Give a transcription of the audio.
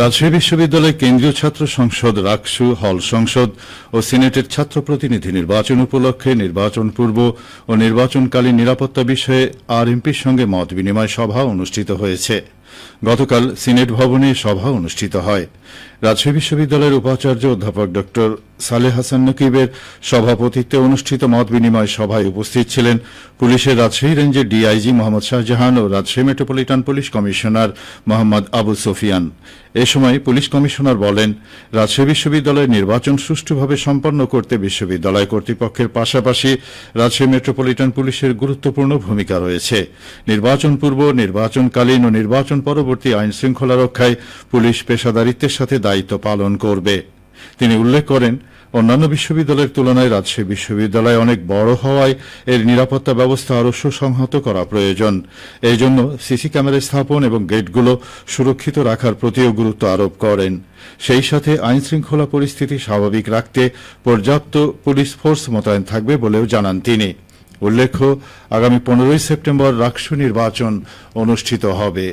রাজশাহী বিশ্ববিদ্যালয় কেন্দ্রীয় ছাত্র সংসদ, রাকসু হল সংসদ ও সিনেটের ছাত্র প্রতিনিধি নির্বাচন উপলক্ষে নির্বাচন পূর্ব ও নির্বাচনকালীন নিরাপত্তা বিষয়ে আরএমপির সঙ্গে মত বিনিময় সভা অনুষ্ঠিত হয়েছে। গতকাল সিনেট ভবনে সভা অনুষ্ঠিত হয়। রাজশাহী বিশ্ববিদ্যালয়ের উপাচার্য অধ্যাপক ড সালেহ হাসান নকিবের সভাপতিত্বে অনুষ্ঠিত মত বিনিময় সভায় উপস্থিত ছিলেন পুলিশের রাজশাহী রেঞ্জের ডিআইজি মোহাম্মদ শাহজাহান ও Rajshahi metropolitan police commissioner Mohammad Abu Sofian. এ সময় পুলিশ কমিশনার বলেন, রাজশাহী বিশ্ববিদ্যালয়ের নির্বাচন সুষ্ঠুভাবে সম্পন্ন করতে বিশ্ববিদ্যালয় কর্তৃপক্ষের পাশাপাশি রাজশাহী মেট্রোপলিটন পুলিশের গুরুত্বপূর্ণ ভূমিকা রয়েছে। নির্বাচন পূর্ব, নির্বাচনকালীন ও নির্বাচন পরবর্তী আইন শৃঙ্খলা রক্ষায় পুলিশ পেশাদারিত্বের সাথে দায়িত্ব পালন করবে। তিনি উল্লেখ করেন, অন্যান্য বিশ্ববিদ্যালয়ের তুলনায় রাজশাহী বিশ্ববিদ্যালয় অনেক বড় হওয়ায় এর নিরাপত্তা ব্যবস্থা আরও সুসংহত করা প্রয়োজন। এই জন্য সিসি ক্যামেরা স্থাপন এবং গেটগুলো সুরক্ষিত রাখার প্রতিও গুরুত্ব আরোপ করেন। সেই সাথে আইন শৃঙ্খলা পরিস্থিতি স্বাভাবিক রাখতে পর্যাপ্ত পুলিশ ফোর্স মোতায়েন থাকবে বলেও জানান তিনি। উল্লেখ্য, আগামী পনেরোই সেপ্টেম্বর রাকসু নির্বাচন অনুষ্ঠিত হবে।